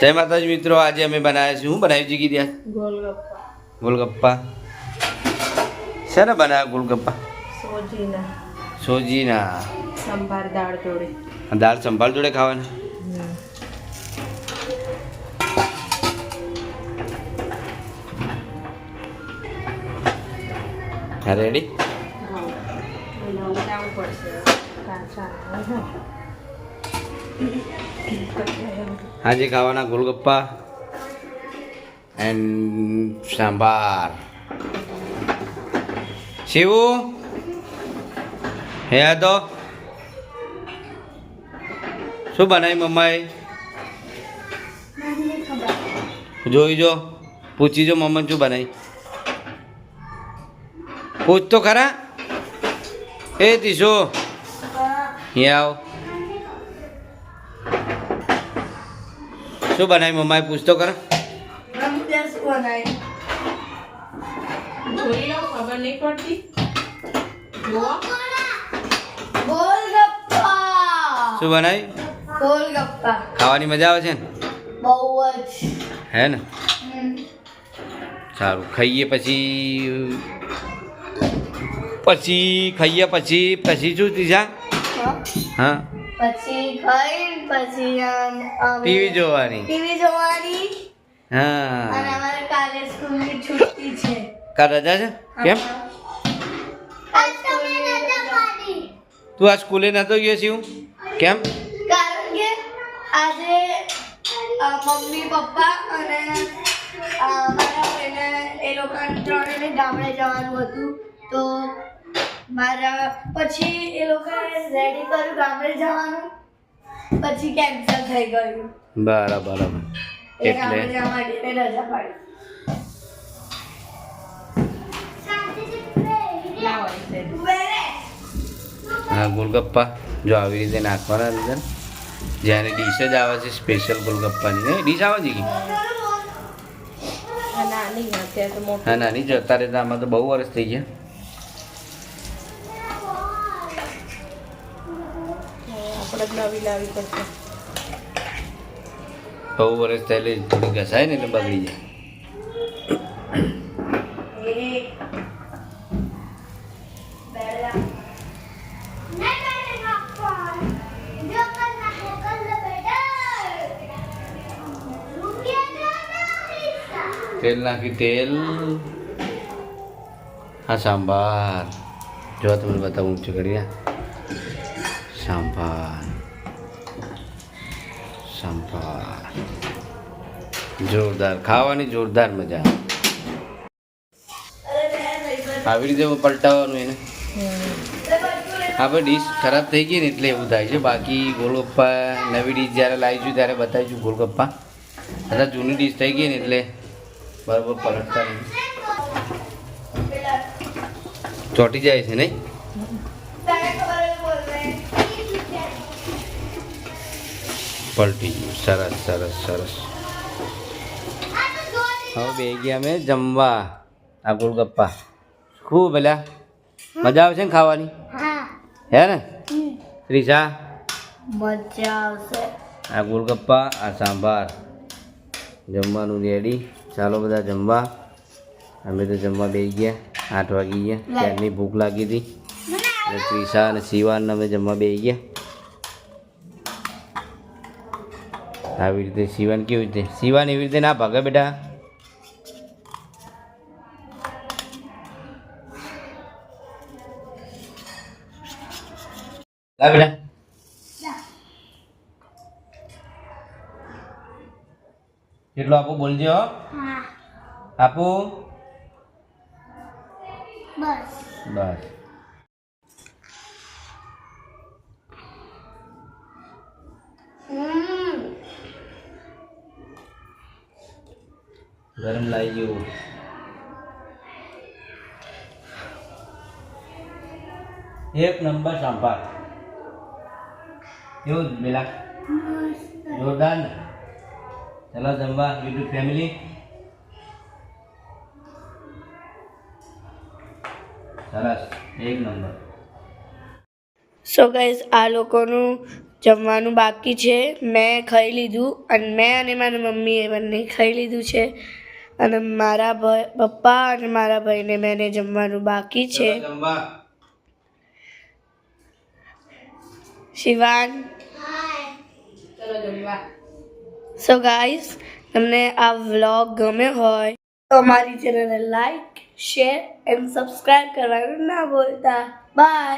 જય માતાજી મિત્રો આજે અમે બનાવ્યા છીએ શું બનાવ્યું છે કીધી ગોલગપ્પા. ગોલગપ્પા? શેને બનાવ્યા ગોલગપ્પા? સોજીના. સોજીના. સંભાર દાળ જોડે. દાળ સંભાળ જોડે ખાવાના? હા રેડી કાચા. આજે ખાવાના ગોલગપ્પા એન્ડ સાંભાર. શિવુ? હે તો. શું બનાવી મમ્માએ? જોઈ જો, પૂછી જો મમ્મન શું બનાવી. પૂછ તો ખરા. એ તીશો, અહીંયા આવ. શું બનાવી મમ્માએ? પૂછતો ગોલગપ્પા શું બનાવી ખાવાની મજા આવે છે ને? બહુ જ હે ને? સારું ખાઈએ પછી પછી ખાઈએ પછી પછી શું ત્રીજા? હા. હા પછી ખાઈને પછી આમ ટીવી જોવાની. ટીવી જોવાની. અને અમારે કાલે સ્કૂલની છુટ્ટી છે. કા રજા છે? કેમ. તું આ સ્કૂલે નતો ગયો છું કેમ? કારણ કે આજે મમ્મી પપ્પા અને મારા ફ્રેન્ડ એ લોકો ત્રણેને ગામડે જવાનું હતું. તો મારા પછી એ લોકો રેડી કર્યું ગામડે જવાનું. પછી કેન્સલ થઈ ગયું. બરાબર એટલે? જવા માટે રજા પાડી. લાવો એ છે. હા ગોલગપ્પા. જો આવી રીતે નાખવાના અંદર જ્યારે ડીશ જ આવે છે સ્પેશિયલ ગોલગપ્પાની. ને ડીશ આવે છે અત્યારે હા નાની જતા રહેતા આમાં તો બહુ વર્ષ થઈ ગયા. આપણે જ નવી લાવી પડશે બહુ વર્ષ થયેલી થોડી ઘસાય ને એટલે બગડી જાય તેલ નાખી, તેલ. હા, સાંભાર. જો તમને બતાવું ઊંચું કરી સાંભાર સાંભાર જોરદાર, ખાવાની જોરદાર મજા. આવી રીતે પલટાવવાનું એને. આપણે ડીશ ખરાબ થઈ ગઈ ને એટલે એવું થાય છે. બાકી ગોલગપ્પા નવી ડીશ જ્યારે લાવીશું ત્યારે બતાવીશું ગોલગપ્પા. અથવા જૂની ડીશ થઈ ગઈ ને એટલે બરાબર પલટતા નહીં. ચોટી જાય છે નહીં? પલટી ગયું. સરસ સરસ સરસ. હવે બે ગયા અમે જમવા. આ ગોળગપ્પા ખૂબ પેલા મજા આવે છે ને ખાવાની? હે. ને? ત્રીસા? મજા આવશે. આ ગોળગપ્પા આ સાંભાર. જમવાનું રેડી ચાલો બધા જમવા. અમે તો જમવા બે ગયા. આઠ વાગી ગયા. ત્યારની ભૂખ લાગી હતી? ત્રીસા અને શિવાન અમે જમવા બેસી ગયા. આવી રીતે શિવાન કેવી રીતે? શિવાન એવી રીતે ના ભાગે બેટા. લા બેટા. કેટલું આપું બોલજો. આપું. બસ. બસ. ગરમ લાવી ગયું એક નંબર સાંભાર કેવું પેલા જોરદાર ને? ચલો જમવા યુટ્યુબ ફેમિલી સરસ. એક નંબર. સો ગાઈઝ આ લોકોનું જમવાનું બાકી છે. મેં ખાઈ લીધું અને મેં અને મારી મમ્મીએ બંને ખાઈ લીધું છે. અને મારા ભાઈ પપ્પા અને મારા ભાઈને મેને જમવાનું બાકી છે. શિવાન. સો ગાઈસ તમને આ વ્લોગ ગમ્યો હોય તો અમારી ચેનલને લાઈક શેર એન્ડ સબસ્ક્રાઈબ કરવાનું ના ભૂલતા. બાય